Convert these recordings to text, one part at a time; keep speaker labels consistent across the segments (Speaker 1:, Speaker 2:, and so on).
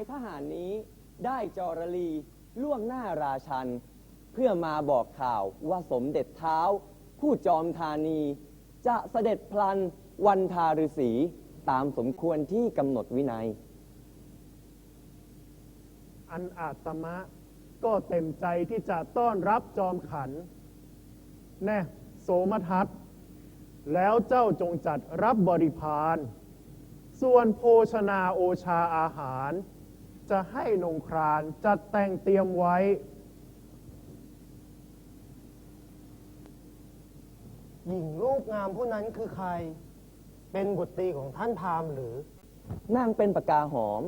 Speaker 1: ายทหารนี้ได้จอรลีล่วงหน้าราชัน เพื่อมาบอกข่าวว่าสมเด็จเท้า ผู้จอมธานี จะเสด็จพลันวันทาฤษีตามสมควรที่กำหนดวินัย
Speaker 2: อันอาตมะก็เต็มใจที่จะต้อนรับจอมขัน แน่โสมทัศน์แล้วเจ้าจงจัดรับบริพาร ส่วนโภชนาโอชาอาหาร จะให้นงครานจัดแต่งเตรียมไว้
Speaker 3: หญิงรูปงามผู้นั้นคือใคร เป็นบุตรีของท่านพราหมณ์หรือ
Speaker 1: นางเป็นปากกาหอม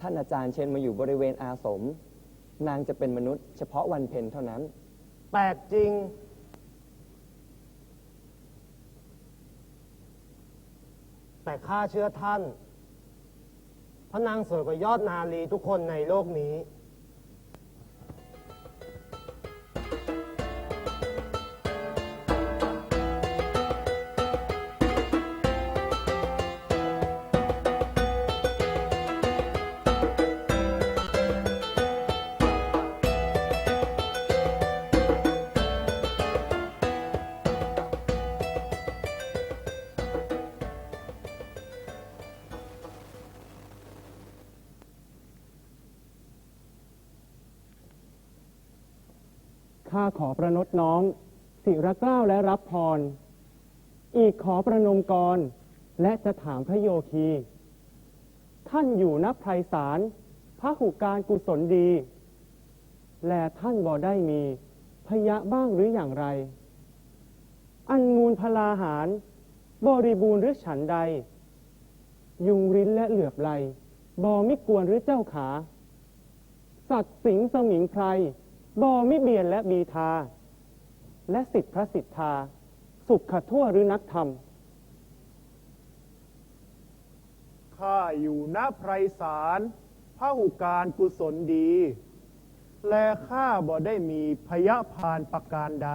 Speaker 1: ท่านอาจารย์เชิญมาอยู่บริเวณอาสม นางจะเป็นมนุษย์เฉพาะวันเพ็ญเท่านั้น
Speaker 3: แปลกจริง แต่ข้าเชื่อท่าน พระนางสวยกว่ายอดนาลีทุกคนในโลกนี้
Speaker 4: อประนตน้องสิรเกล้าและรับพร อีกขอประนมกร และจะถามพระโยคี ท่านอยู่นับไพรสารพระหุการกุศลดี และท่านบ่ได้มีพยะบ้างหรืออย่างไร อันมูลพลาหาร บริบูรณ์หรือฉันใด ยุงริ้นและเหลือบไหลบอม่กวนหรือเจ้าขา สัตว์สิงสมิงไพร บอมิเบียนและบีทา และสิทธิพระสิทธา สุขทั่วหรือนักธรรม
Speaker 2: ข้าอยู่ณไพรสารพระหุการกุศลดี และข้าบ่ได้มีพยาพานประการใด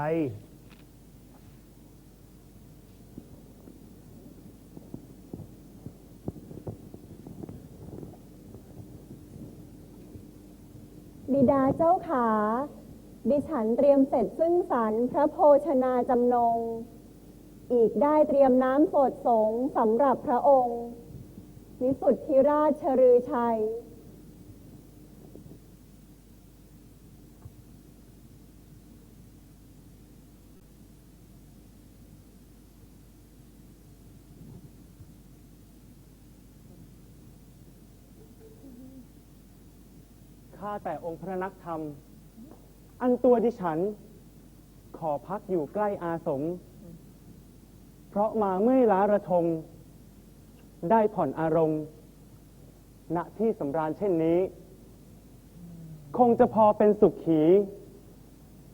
Speaker 5: บิดาเจ้าขา ดิฉันเตรียมเสร็จซึ่งสรรพระโภชนาจำนง อีกได้เตรียมน้ำโสดสงสำหรับพระองค์ วิสุทธิราชรือชัย
Speaker 4: แต่องค์พระนักธรรม อันตัวดิฉัน ขอพักอยู่ใกล้อาสม เพราะมาเมื่อยล้าระทมได้ผ่อนอารมณ์ ณที่สำราญเช่นนี้ คงจะพอเป็นสุขขี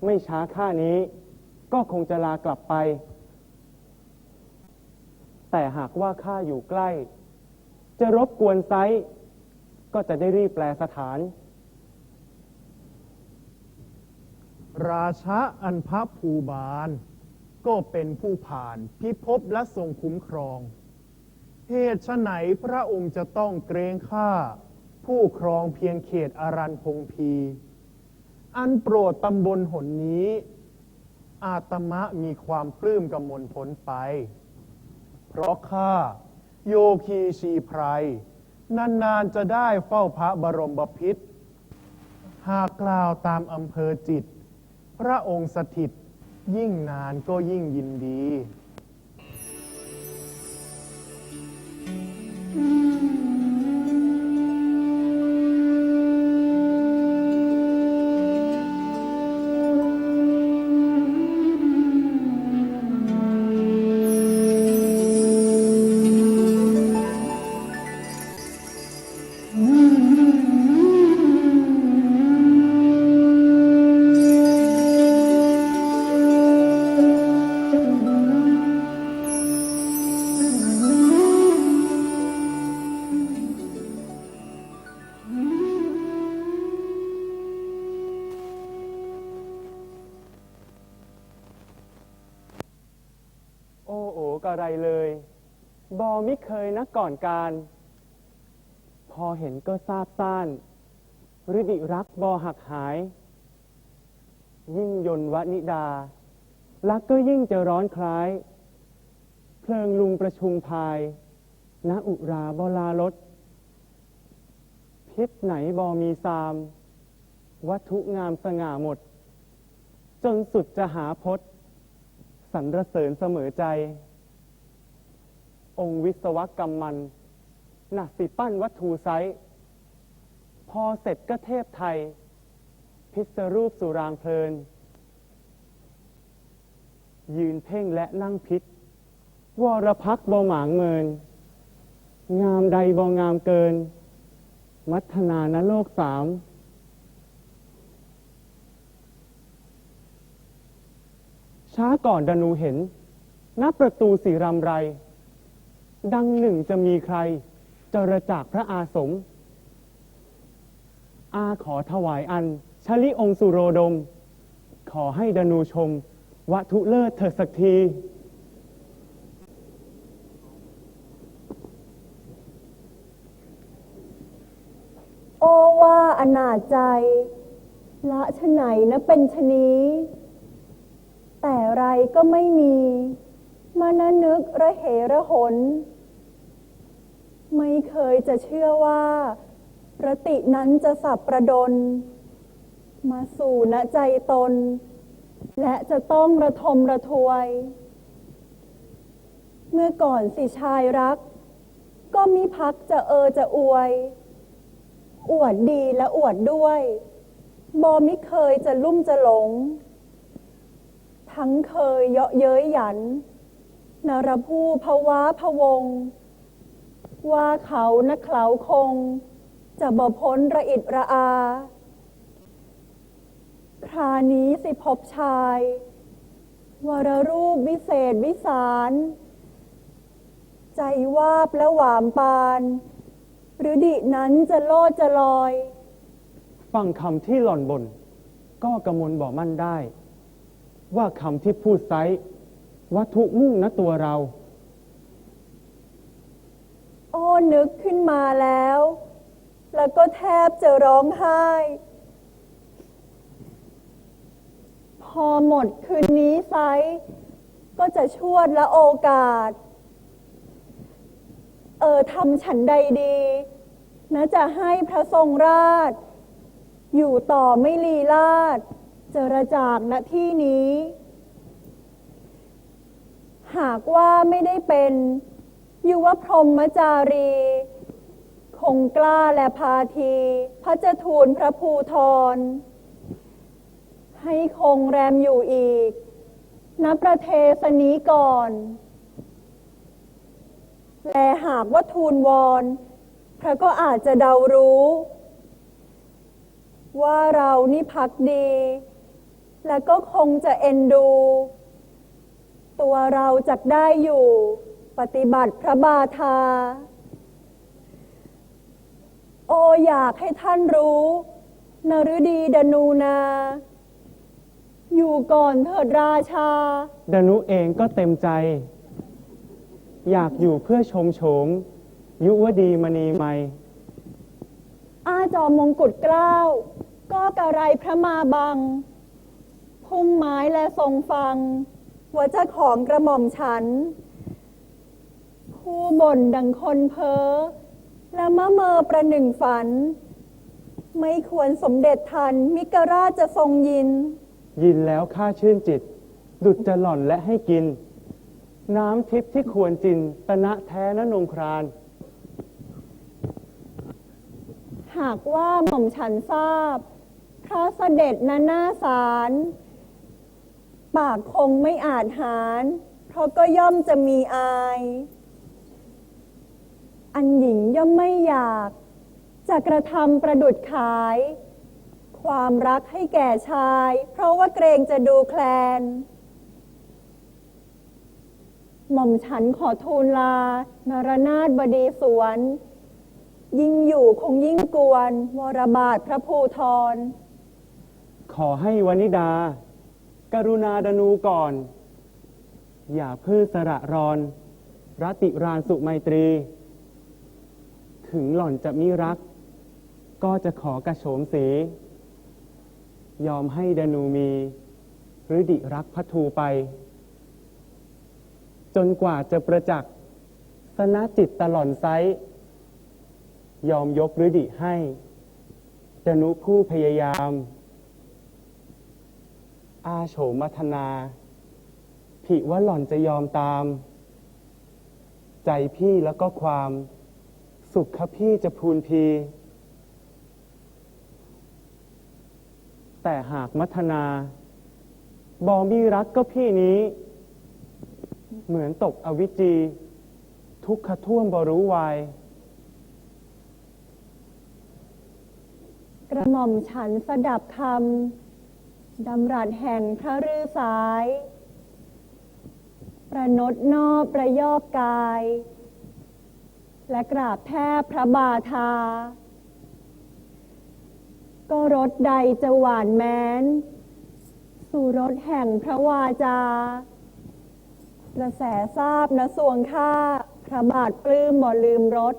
Speaker 4: ไม่ช้าค่านี้ ก็คงจะลากลับไป แต่หากว่าข้าอยู่ใกล้ จะรบกวนไซก็จะได้รีบแปลสถาน
Speaker 2: ราชะอันพระภูบาล ก็เป็นผู้ผ่านพิภพและทรงคุ้มครองเหตุฉไฉนพระองค์จะต้องเกรงข้าผู้ครองเพียงเขตอารันพงพี อันโปรดตำบลหนนี้ อาตมะมีความปลื้มกำมลพ้นไป เพราะข้าโยคีชีไพรนานๆจะได้เฝ้าพระบรมบพิตหากกล่าวตามอำเภอจิต พระองค์สถิตยิ่งนานก็ยิ่งยินดี
Speaker 4: โมิเคยนักก่อนการโภอเห็นก็ทราบซ่านฤดิรักบอหักหาย ยิ่งยนวนิดา รักก็ยิ่งจะร้อนคล้าย เพลิงลุงประชุมภายณอุราบลาลดพิษไหนบอมีซาม วัตถุงามสง่าหมด จนสุดจะหาพจน์สรรเสริญเสมอใจ องค์วิศวกรรมมันหนักสิปั้นวัตถุไซส์พอเสร็จก็เทพไทย พิศรูปสุรางเพลิน ยืนเพ่งและนั่งพิษวรพักบ่หมางเมิน งามใดบ่งามเกิน มัทนานโลกสามช้าก่อนดนูเห็น นับประตูสีรำไร ดังหนึ่งจะมีใครจะระจากพระอาสม อาขอถวายอันชลิองสุโรดม ขอให้ดนูชมวัตุเลิศเถิดสักที
Speaker 5: โอว่าอนาจใจ ละชะไหนนะเป็นชะนี้ แต่ไรก็ไม่มี มานะนึกระเหระหน ไม่เคยจะเชื่อว่า รตินั้นจะสับประดน มาสู่ณใจตน และจะต้องระทมระทวย เมื่อก่อนสิชายรัก ก็มีพักจะเออจะอวย อวดดีและอวดด้วยบอมิเคยจะลุ่มจะหลง ทั้งเคยเยาะเย้ยหยันนรผู้ภวะพวง ว่าเขานักเขาคง จะบ่พ้นระอิดระอา ครานี้สิพบชาย วรรูปวิเศษวิสาร ใจวาบและหวามปาน หรือดินั้นจะโลดจะลอย
Speaker 4: ฟังคำที่หล่อนบน ก็กระมวลบอกมั่นได้ ว่าคำที่พูดไซวัตถุมุ่งนะตัวเรา
Speaker 5: โอ้นึกขึ้นมาแล้ว แล้วก็แทบจะร้องไห้ พอหมดคืนนี้ไซก็จะชวดและโอกาส เออทำฉันใดดีนะจะให้พระทรงราช อยู่ต่อไม่ลีลาดเจรจากณที่นี้ หากว่าไม่ได้เป็น ยุวพรหมจารี คงกล้าและพาที พระเจะทูลพระภูทร ให้คงแรมอยู่อีกณประเทศนี้ก่อน และหากว่าทูลวอนพระก็อาจจะเดารู้ ว่าเรานี่พักดี และก็คงจะเอ็นดู ตัวเราจักได้อยู่ ปฏิบัติพระบาทา โออยากให้ท่านรู้นฤดีดนูนา อยู่ก่อนเถิดราชา
Speaker 4: ดนุเองก็เต็มใจ อยากอยู่เพื่อชมโฉม ยุวดีมณีไมย
Speaker 5: อาจอมมงกุฎเกล้า ก็กระไรพระมาบัง พุ่มไม้และทรงฟังว่าเจะของกระหม่อมฉัน ผู้บ่นดังคนเพ้อและมะเมอประหนึ่งฝัน ไม่ควรสมเด็จทัน มิกราชจะทรงยิน
Speaker 4: ยินแล้วข้าชื่นจิต ดุจจะหล่อนและให้กิน น้ำทิพย์ที่ควรจินตนะแท้นะนงคราน
Speaker 5: หากว่าหม่อมฉันทราบ พระเสด็จนาหน้าศาลปากคงไม่อาจหาร เพราะก็ย่อมจะมีอาย อันหญิงย่อมไม่อยาก จะกระทำประดุดขาย ความรักให้แก่ชาย เพราะว่าเกรงจะดูแคลน หม่อมฉันขอทูลลานรนาถบดีสวน ยิ่งอยู่คงยิ่งกวน วรบาทพระภูทร
Speaker 4: ขอให้วนิดา กรุณาดนูก่อน อย่าเพื่อสระรอนรติรานสุไมตรี ถึงหล่อนจะมิรัก ก็จะขอกระโฉมสี ยอมให้ดนูมีหรือดิรักพัทูไป จนกว่าจะประจักษ์สนะจิตตลอนไซยอมยกหรือดิให้ดนุผู้พยายาม อาโฉมมัทนาผิว่าหล่อนจะยอมตาม ใจพี่แล้วก็ความ สุขพี่จะพูนพี แต่หากมัทนา บอมีรักก็พี่นี้ เหมือนตกอวิจี ทุกขท่วมบรู้วาย
Speaker 5: กระหม่อมฉันสดับคำดำรัสแห่งพระฤาษายประนดนอบประยอบกาย และกราบแทบพระบาทา ก็รถใดจะหวานแม้น สู่รถแห่งพระวาจากระแสทราบนะสวงข้าพระบาทปลื้มบ่ลืมรถ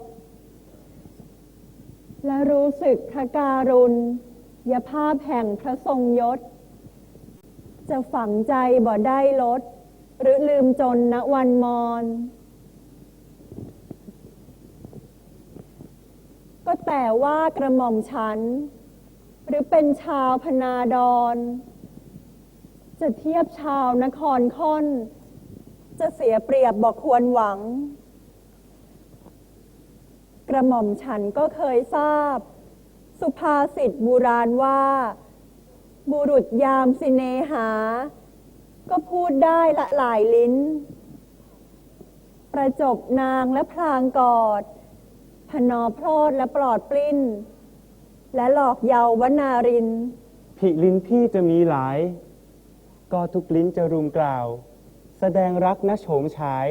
Speaker 5: และรู้สึกพระการุณยภาพแห่งพระทรงยศ จะฝังใจบ่ได้ลด หรือลืมจนณวันมอน ก็แต่ว่ากระหม่อมฉัน หรือเป็นชาวพนาดร จะเทียบชาวนครค่อน จะเสียเปรียบบอกควรหวัง กระหม่อมฉันก็เคยทราบ สุภาษิตโบูราณว่า บุรุษยามสิเนหา ก็พูดได้ละหลายลิ้น ประจบนางและพลางกอด พนอโพรดและปลอดปลิ้น และหลอกเยาววนาริน
Speaker 4: ผิลิ้นพี่จะมีหลาย ก็ทุกลิ้นจะรุมกล่าว แสดงรักนะโฉมฉาย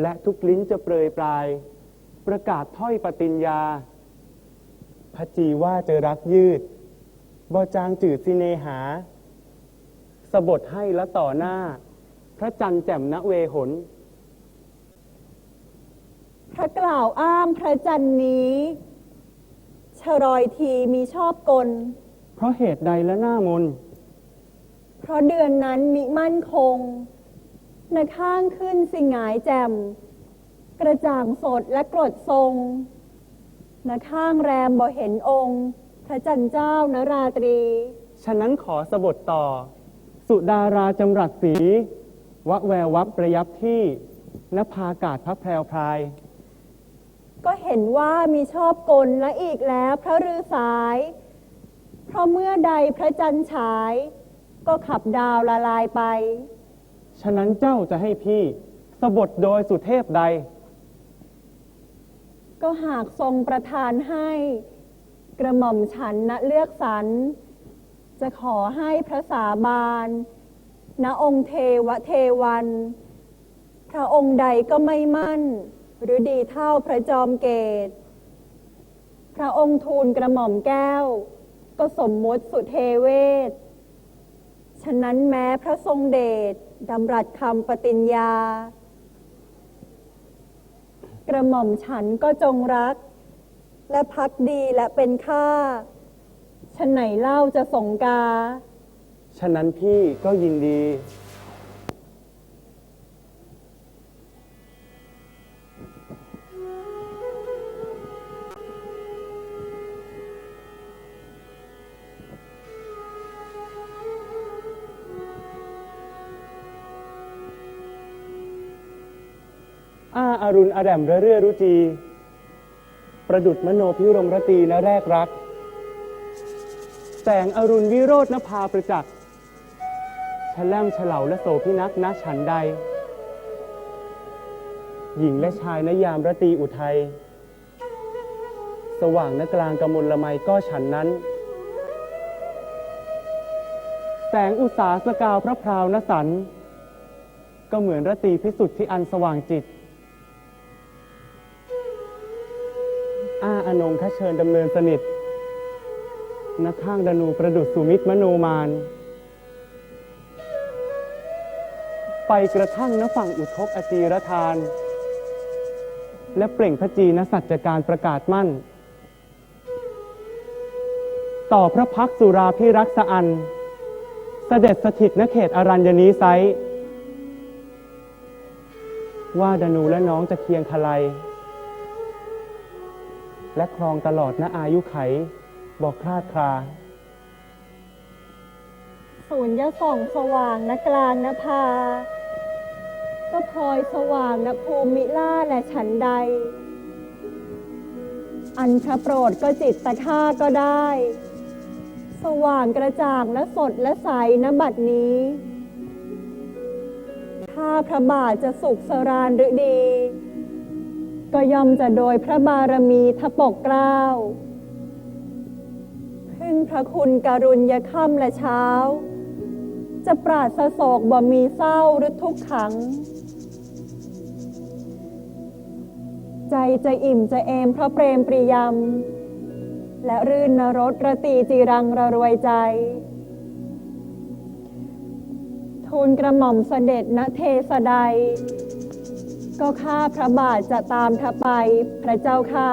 Speaker 4: และทุกลิ้นจะเปรยปลาย ประกาศถ้อยปฏิญญาพระจีว่าจะรักยืดบอจางจืดสิเนหา สบทให้และต่อหน้า พระจันทร์แจ่มณเวหน
Speaker 5: พระกล่าวอ้างพระจันทร์นี้ชรอยทีมีชอบกล
Speaker 4: เพราะเหตุใดและหน้ามน
Speaker 5: เพราะเดือนนั้นมิมั่นคงนาข้างขึ้นสิงหายแจ่ม กระจ่างสดและกรดทรงนาข้างแรมบ่เห็นองค์ พระจันทร์เจ้านราตรี
Speaker 4: ฉะนั้นขอสบทต่อ สุดาราจำรัดสีวะแวววับประยับที่นภากาศพระแพรวพราย
Speaker 5: ก็เห็นว่ามีชอบกลและอีกแล้วพระฤาษาย เพราะเมื่อใดพระจันทร์ฉาย ก็ขับดาวละลายไป
Speaker 4: ฉะนั้นเจ้าจะให้พี่สบทโดยสุเทพใด
Speaker 5: ก็หากทรงประทานให้ กระหม่อมฉันนะเลือกสรรจะขอให้พระสาบานณองค์เทวเทวัน พระองค์ใดก็ไม่มั่น หรือดีเท่าพระจอมเกต พระองค์ทูลกระหม่อมแก้ว ก็สมมติสุเทเวศ ฉะนั้นแม้พระทรงเดชดำรัสคำปฏิญญา กระหม่อมฉันก็จงรัก และพักดีและเป็นข้าฉันไหนเล่าจะสงกา
Speaker 4: ฉะนั้นพี่ก็ยินดี อาอารุณอแดมระเรื่อรุจี ประดุดมโนพิรมรตีนะแรกรัก แสงอรุณวิโรจนภาประจักษ์ฉแลมเฉลาและโสพินักณฉันใด หญิงและชายนยามรตีอุทัย สว่างนกลางกมลละไมก็ฉันนั้น แสงอุตสาสกาวพระพราวนสันก็เหมือนรตีพิสุทธิ์ที่อันสว่างจิต อาเชิญดำเนินสนิทนักข้างดนูประดุษสุมิตรมโนมาน ไปกระทั่งณฝั่งอุทกอจีรทาน และเปล่งพระจีนสัจการประกาศมั่น ต่อพระพักสุราพิรักษอัน เสด็จสถิตณเขตอรัญญนีไซว่าดนูและน้องจะเคียงคลัย และครองตลอดณอายุไข บอกคลาดคลา
Speaker 5: ศูนย์ยะส่องสว่างนะกลางนภา ก็พลอยสว่างนะภูมิล่าและฉันใด อันพระโปรดก็จิตตะค่าก็ได้ สว่างกระจ่างและสดและใสนะบัดนี้ถ้าพระบาทจะสุขสรานหรือดี ก็ย่อมจะโดยพระบารมีทปกเกล้าพึ่งพระคุณการุญยาค่ำและเช้า จะปราศโศกบ่มีเศร้าหรือทุกขัง ใจจะอิ่มจะเอมเพราะเปรมปริยำและรื่นนรสระตีจีรังระรวยใจ ทูลกระหม่อมเสด็จณเทสใด ก็ข้าพระบาทจะตามทไปพระเจ้าข้า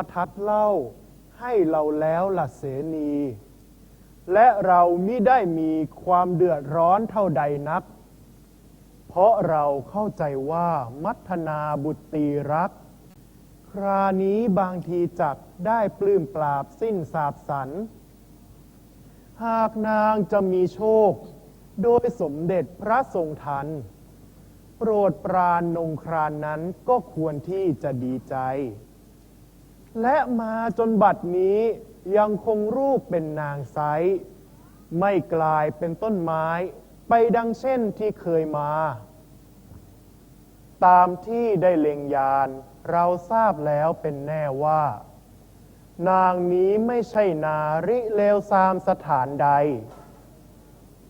Speaker 2: มาทัดเล่าให้เราแล้วล่ะเสนี และเรามิได้มีความเดือดร้อนเท่าใดนัก เพราะเราเข้าใจว่ามัทนาบุตรีรัก ครานี้บางทีจักได้ปลื้มปราบสิ้นสาบสัน หากนางจะมีโชค โดยสมเด็จพระทรงทัน โปรดปรานนงครานนั้นก็ควรที่จะดีใจ และมาจนบัดนี้ยังคงรูปเป็นนางไซไม่กลายเป็นต้นไม้ ไปดังเช่นที่เคยมา ตามที่ได้เล็งยาน เราทราบแล้วเป็นแน่ว่า นางนี้ไม่ใช่นาริเลวซามสถานใด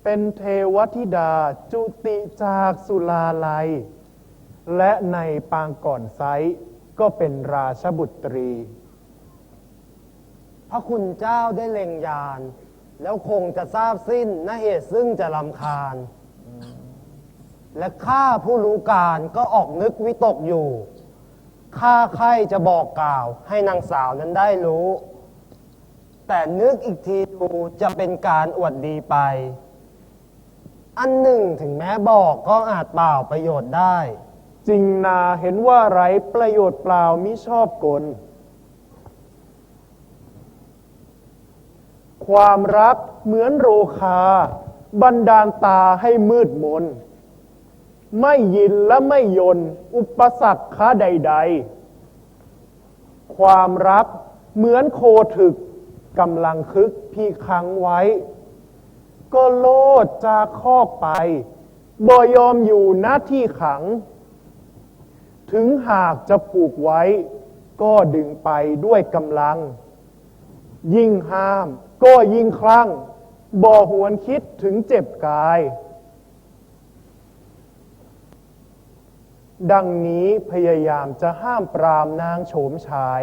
Speaker 2: เป็นเทวธิดาจุติจากสุลาลัย และในปางก่อนไซ ก็เป็นราชบุตรี
Speaker 3: พระคุณเจ้าได้เล็งยาน แล้วคงจะทราบสิ้นนเหตุซึ่งจะลำคาญ และข้าผู้รู้การก็ออกนึกวิตกอยู่ ข้าใครจะบอกกล่าวให้นางสาวนั้นได้รู้ แต่นึกอีกทีดูจะเป็นการอวดดีไป อันหนึ่งถึงแม้บอกก็อาจเปล่าประโยชน์ได้
Speaker 2: จริงนาเห็นว่าไรประโยชน์เปล่ามิชอบกล ความรักเหมือนโรคา บันดาลตาให้มืดมน ไม่ยินและไม่ยน อุปสรรคค้าใด ๆ ความรักเหมือนโคถึกกำลังคึกพี่คังไว้ ก็โลดจากคอกไป บ่ยอมอยู่หน้าที่ขัง ถึงหากจะผูกไว้ ก็ดึงไปด้วยกำลัง ยิ่งห้าม ก็ยิ่งคลั่ง บ่หวนคิดถึงเจ็บกาย ดังนี้พยายามจะห้ามปรามนางโฉมฉาย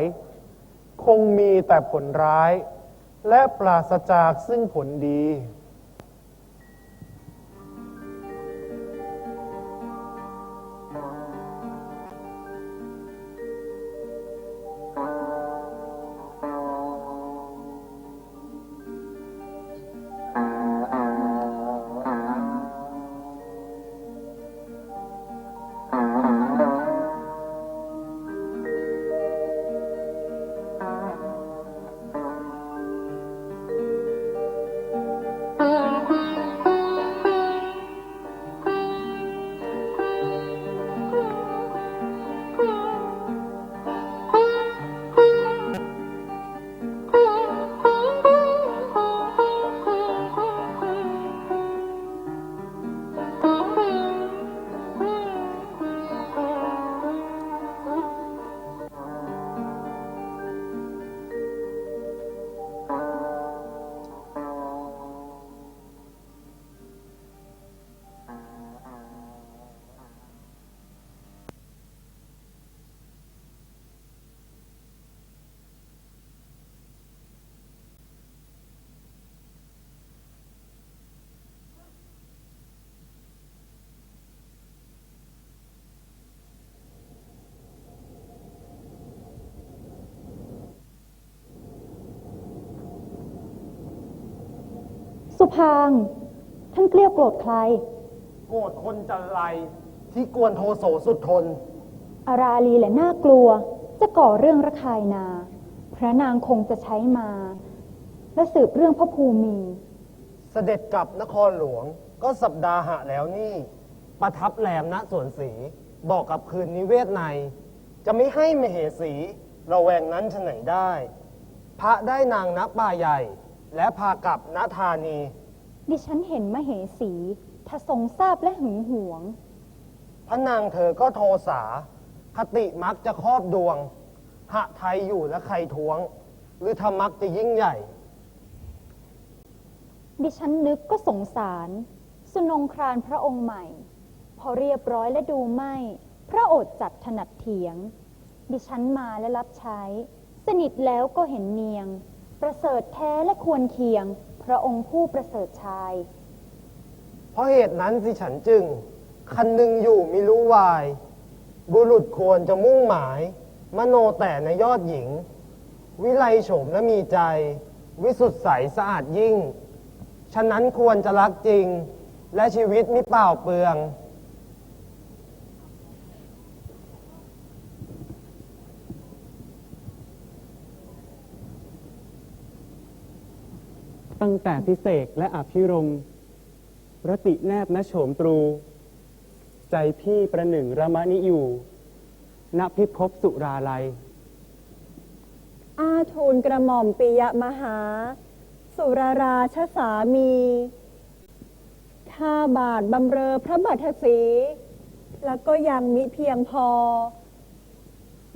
Speaker 2: คงมีแต่ผลร้าย และปราศจากซึ่งผลดี
Speaker 6: สุพางค์ท่านเกลี้ยวโกรธใคร
Speaker 3: โกรธคนจันไรที่กวนโทโสสุดทน
Speaker 6: อาราลีและน่ากลัว จะก่อเรื่องระคายนา พระนางคงจะใช้มา และสืบเรื่องพระภูมิ
Speaker 3: เสด็จกลับนครหลวงก็สัปดาห์หะแล้วนี่ ประทับแหลมณสวนสีบอกกับคืนนิเวศใน จะไม่ให้มเหสีระแวงนั้นฉไหนได้ พระได้นางณป่าใหญ่ และพากลับณธานี
Speaker 6: ดิฉันเห็นมเหสีถ้าทรงทราบและหึงหวง
Speaker 3: พระนางเธอก็โทสาคติมักจะครอบดวง หะไทยอยู่และใครท้วง หรือธรรมักจะยิ่งใหญ่
Speaker 6: ดิฉันนึกก็สงสาร สุนงครานพระองค์ใหม่ พอเรียบร้อยและดูไม่ พระโอษฐ์จัดถนัดเถียง ดิฉันมาและรับใช้ สนิทแล้วก็เห็นเนียง ประเสริฐแท้และควรเคียง พระองค์ผู้ประเสริฐชาย
Speaker 3: เพราะเหตุนั้นสิฉันจึง คันหนึ่งอยู่มิรู้วาย บุรุษควรจะมุ่งหมาย มโนแต่ในยอดหญิง วิไลโฉมและมีใจ วิสุทธิใสสะอาดยิ่ง ฉะนั้นควรจะรักจริง และชีวิตมิเปล่าเปลือง
Speaker 4: ตั้งแต่พิเศษและอภิรมรติแนบณโฉมตรู ใจพี่ประหนึ่งระมะนิอยู่ณพิภพสุราลัย
Speaker 5: อาทูลกระหม่อมปิยมหา สุรราชสามีข้าบาทบำเรอพระบัตรศรีแล้วก็ยังมิเพียงพอ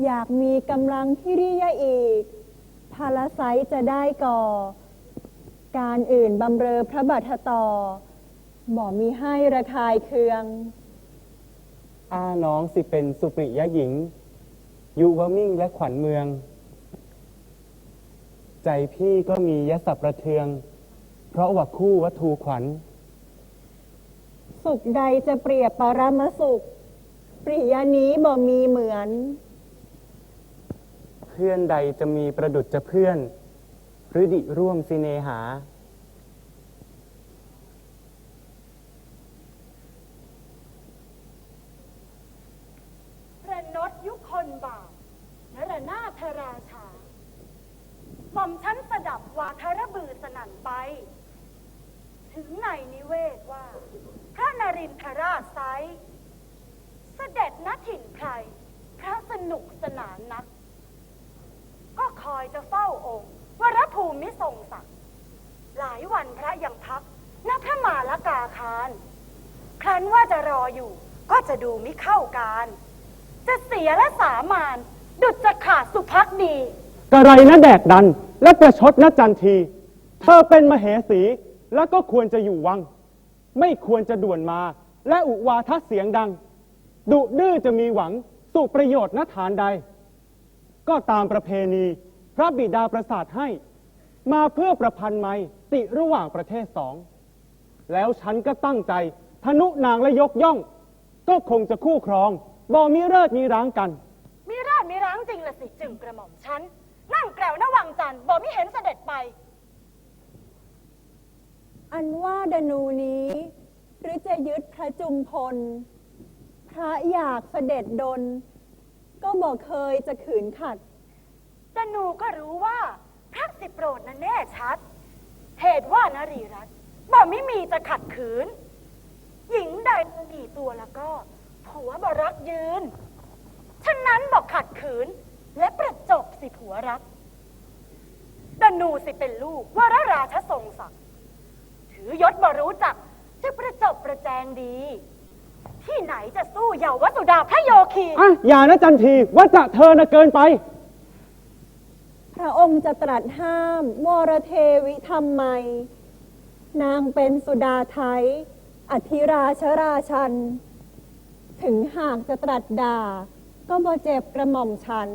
Speaker 5: อยากมีกำลังที่ริยะอีกพาลไซจะได้ก่อ การอื่นบำเรอพระบัตรต่อบ่มีให้ระคายเคือง
Speaker 4: อ้าน้องสิเป็นสุปริยหญิง ยุวมิ่งและขวัญเมือง ใจพี่ก็มียศประเทือง เพราะว่าคู่วัตถุขวัญ
Speaker 5: สุขใดจะเปรียบปรมสุข ปริยานี้บ่มีเหมือน
Speaker 4: เพื่อนใดจะมีประดุจจะเพื่อน หรือดิร่วมสิเนหา
Speaker 7: ระนดยุคนบาปนรนาถราชาหม่อมชั้นสดับวาทระบือสนั่นไป ถึงในนิเวศว่า พระนรินทราชไซเสด็จณถิ่นใคร พระสนุกสนานนัก ก็คอยจะเฝ้าองค์ ภูมิทรงศักดิ์หลายวันพระยังพักณพระมาละกาคาร ครั้นว่าจะรออยู่ก็จะดูมิเข้าการ จะเสียและสามาน ดุจจะขาดสุพักดี
Speaker 4: กระไรนะแดกดัน และประชดนะจันที เธอเป็นมเหสีแล้วก็ควรจะอยู่วัง ไม่ควรจะด่วนมา และอุวาทเสียงดัง ดุดื้อจะมีหวังสู่ประโยชน์ณฐานใด ก็ตามประเพณี พระบิดาประสาทให้ มาเพื่อประพันธ์ไม่ติระหว่างประเทศสอง แล้วฉันก็ตั้งใจทนุนางและยกย่อง ก็คงจะคู่ครองบ่มีเลิศมีร้างกัน
Speaker 7: มีราชมีร้างจริงละสิจึงกระหม่อมฉัน นั่งแกล้วหน้าวังจันทร์บอกไม่เห็นเสด็จไป
Speaker 5: อันว่าดนูนี้ หรือจะยึดพระจุมพล พระอยากเสด็จดนก็บอกเคยจะขืนขัด
Speaker 7: แต่หนูก็รู้ว่า พระสิโปรดนั้นแน่ชัด เหตุว่านารีรัตน์บอกไม่มีจะขัดขืน หญิงใดกี่ตัวแล้วก็ผัวบรักยืน ฉะนั้นบอกขัดขืน และประจบสิผัวรักดนูสิเป็นลูกวรราชทรงศักดิ์ถือยศบรู้จักจะประจบประแจงดี ที่ไหนจะสู้เยาววสุดาพระโยคี
Speaker 4: อะอย่านะจันทีว่าจะเธอนะเกินไป
Speaker 5: ระองค์จะตรัสห้ามวรเทวิทำไม นางเป็นสุดาไทย อธิราชราชัน ถึงหากจะตรัสด่า ก็บ่เจ็บกระหม่อมฉัน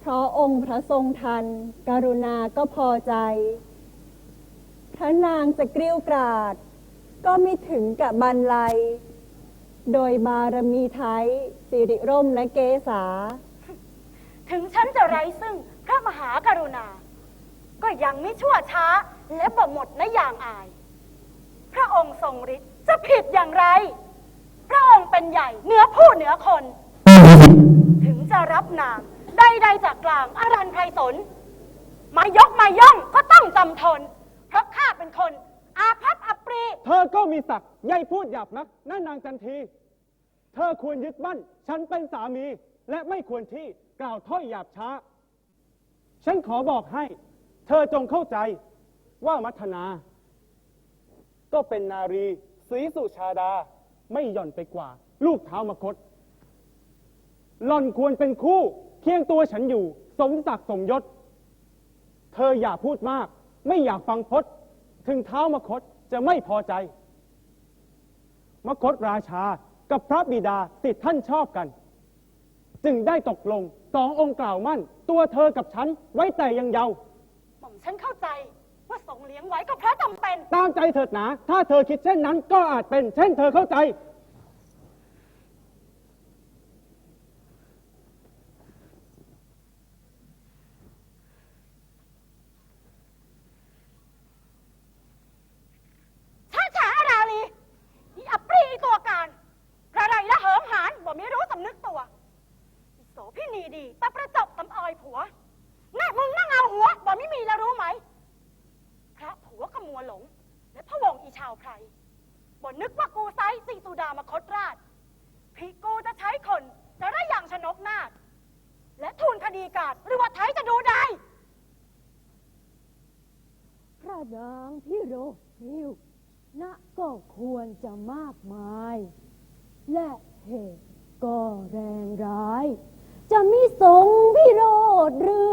Speaker 5: เพราะองค์พระทรงทัน กรุณาก็พอใจ พระนางจะกริ้วกราด ก็ไม่ถึงกับบันไลยโดยบารมีไทยสิริร่มและเกษา
Speaker 7: ถึงฉันจะไร้ซึ่ง พระมหากรุณา ก็ยังไม่ชั่วช้าและบ่หมดนะอย่างอาย พระองค์ทรงฤทธิ์จะผิดอย่างไร พระองค์เป็นใหญ่เหนือผู้เหนือคน ถึงจะรับนามใดๆจากกลางอารันไพรสน มายกมาย่องก็ต้องจำทน เพราะข้าเป็นคน อาภัพอัปรี
Speaker 4: เธอก็มีศักดิ์ใหญ่พูดหยาบนักนั่นนางจันที เธอควรยึดมั่น ฉันเป็นสามี และไม่ควรที่กล่าวถ้อยหยาบช้า ฉันขอบอกให้ เธอจงเข้าใจว่ามัทนา ก็เป็นนารีศรีสุชาดาไม่หย่อนไปกว่า ลูกเท้ามคตหล่อนควรเป็นคู่เคียงตัวฉันอยู่ สมศักดิ์สมยศ เธออย่าพูดมาก ไม่อยากฟังพจน์ ถึงเท้ามคตจะไม่พอใจ มคตราชากับพระบิดาติดท่านชอบกัน จึงได้ตกลง สององค์กล่าวมั่น ตัวเธอกับฉันไว้แต่ยังเยาว์
Speaker 7: หม่อมฉันเข้าใจว่าทรงเลี้ยงไว้ก็เพราะจำเป็น
Speaker 4: ตามใจเถิดหนา ถ้าเธอคิดเช่นนั้นก็อาจเป็น เช่นเธอเข้าใจ
Speaker 7: ช้าช้าอาราลีอีอัปรีอีตัวการกระไรละเหิมหานบ่มีรู้สำนึกตัวอีโสพี่นีดีตะประจบตำออยผัวหน้ามึงนั่งเอาหัวบ่มีมีแล้วรู้ไหม พระผัวขมัวหลง และพระวงศ์อี ชาวไพรบ่นึกว่ากูไซสีสุดามาคดราชพี่กูจะใช้คนจะได้อย่างชนกนาฏและทูลคดีกาดหรือว่าไทยจะดูได้
Speaker 8: พระนางที่โรหิวณก็ควรจะมากมาย และเหตุก็แรงร้าย จะมีสงพิโรธหรือ